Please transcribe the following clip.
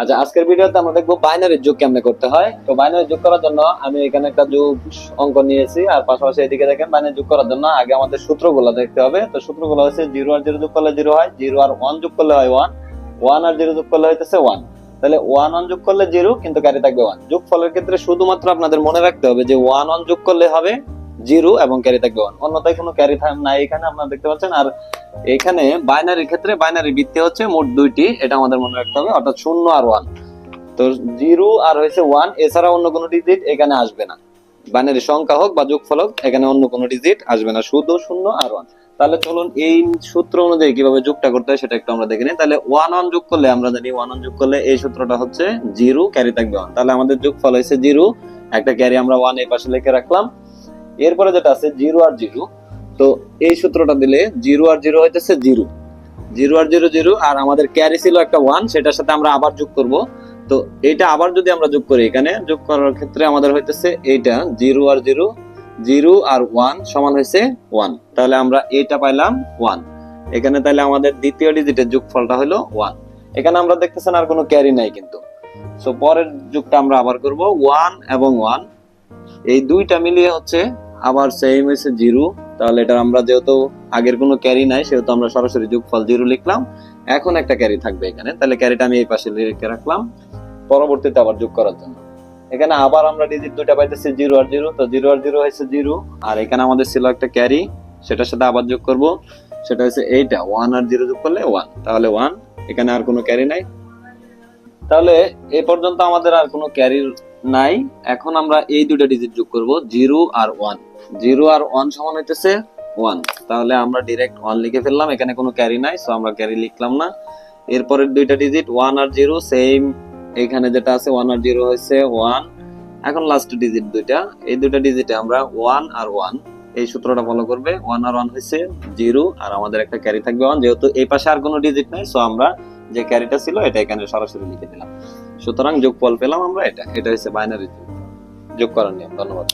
আচ্ছা আজকের ভিডিওতে আমরা দেখব বাইনারি যোগ কেমনে করতে হয়। তো বাইনারি যোগ করার জন্য আমি এখানে একটা যোগ অঙ্ক নিয়েছি, আর পাশাপাশি এদিকে দেখেন বাইনারি যোগ করার জন্য আগে আমাদের সূত্রগুলো দেখতে হবে। তো সূত্রগুলো হচ্ছে জিরো আর জিরো যোগ করলে জিরো হয়, জিরো আর ওয়ান যোগ করলে হয় ওয়ান ওয়ান আর জিরো যোগ করলে হইতেছে ওয়ান। তাহলে ওয়ান ওয়ান যোগ করলে জিরো, কিন্তু ক্যারি থাকবে ওয়ান। যোগ ফলের ক্ষেত্রে শুধুমাত্র আপনাদের মনে রাখতে হবে যে ওয়ান ওয়ান যোগ করলে হবে জিরো এবং ক্যারি থাকবে ওয়ান অন্যথায় কোনো ক্যারি নাই এখানে, আপনারা দেখতে পাচ্ছেন। আর এখানে বাইনারির ক্ষেত্রে বাইনারি ভিত্তি হচ্ছে মোট দুইটি, এটা আমাদের মনে রাখতে হবে, অর্থাৎ শূন্য আর ওয়ান তো জিরো আর হয়েছে ওয়ান এছাড়া অন্য কোনো ডিজিট এখানে আসবে না। বাইনারি সংখ্যা হোক বা যোগফল হোক, এখানে অন্য কোনো ডিজিট আসবে না, শুধু শূন্য আর ওয়ান তাহলে চলুন এই সূত্র অনুযায়ী কীভাবে যোগটা করতে হয় সেটা একটু আমরা দেখে নিই। তাহলে ওয়ান ওয়ান যোগ করলে, আমরা জানি ওয়ান ওয়ান যোগ করলে এই সূত্রটা হচ্ছে জিরো ক্যারি থাকবে ওয়ান তাহলে আমাদের যোগফল হয়েছে জিরো, একটা ক্যারি আমরা ওয়ান এই পাশে লিখে রাখলাম। এরপরে যেটা আছে, জিরো আর জিরো, তো এই সূত্রটা দিলে জিরো আর জিরো হইতেছে জিরো। জিরো আর জিরো জিরো, আর আমাদের ক্যারি ছিল একটা ওয়ান সেটার সাথে আমরা আবার যোগ করব। তো এইটা আবার যদি আমরা যোগ করি এখানে, যোগ করার ক্ষেত্রে আমাদের হইতেছে এইটা, জিরো আর জিরো জিরো আর ওয়ান সমান হয়েছে ওয়ান তাহলে আমরা এইটা পাইলাম ওয়ান এখানে তাহলে আমাদের দ্বিতীয় ডিজিটের যোগফলটা হলো ওয়ান এখানে আমরা দেখতেছেন আর কোনো ক্যারি নাই কিন্তু। সো পরের যুগটা আমরা আবার করব ওয়ান এবং ওয়ান এই দুইটা মিলিয়ে হচ্ছে আবার সেম হয়েছে জিরো। তাহলে এটা আমরা যেহেতু আগের কোনো ক্যারি নাই, সেহেতু আমরা সরাসরি যোগফল জিরো লিখলাম। এখন একটা ক্যারি থাকবে এখানে। তাহলে ক্যারিটা আমি এই পাশে লিখে রাখলাম। পরবর্তীতে আবার যোগ করার জন্য। এখানে আবার আমরা ডিজিট দুইটা পাইতেছি জিরো আর জিরো। তো জিরো আর জিরো হয়েছে জিরো। আর এখানে আমাদের ছিল একটা ক্যারি সেটার সাথে আবার যোগ করব। সেটা হচ্ছে এইটা। ওয়ান আর জিরো যোগ করলে ওয়ান তাহলে ওয়ান এখানে আর কোনো ক্যারি নাই। তাহলে এ পর্যন্ত আমাদের আর কোনো ক্যারি নাই। এখন আমরা এই দুটো ডিজিট যোগ করব জিরো আর ওয়ান জিরো আর ওয়ান সমান হইতেছে ওয়ান তাহলে আমরা ডিরেক্ট ওয়ান লিখে ফেললাম, এখানে কোনো ক্যারি নাই সো আমরা ক্যারি লিখলাম না। এরপরের দুইটা ডিজিট ওয়ান আর জিরো সেম এখানে যেটা আছে ওয়ান আর জিরো হয়েছে ওয়ান এখন লাস্ট ডিজিট দুইটা। এই দুইটা ডিজিটে আমরা ওয়ান আর ওয়ান এই সূত্রটা ফলো করবে। ওয়ান আর ওয়ান হয়েছে জিরো আর আমাদের একটা ক্যারি থাকবে ওয়ান যেহেতু এই পাশে আর কোনো ডিজিট নাই সো আমরা যে ক্যারিটা ছিল, এটা এখানে সরাসরি লিখে দিলাম। সুতরাং যোগফল পেলাম আমরা এটা। এটা হচ্ছে বাইনারি যোগ করার নিয়ম ধন্যবাদ।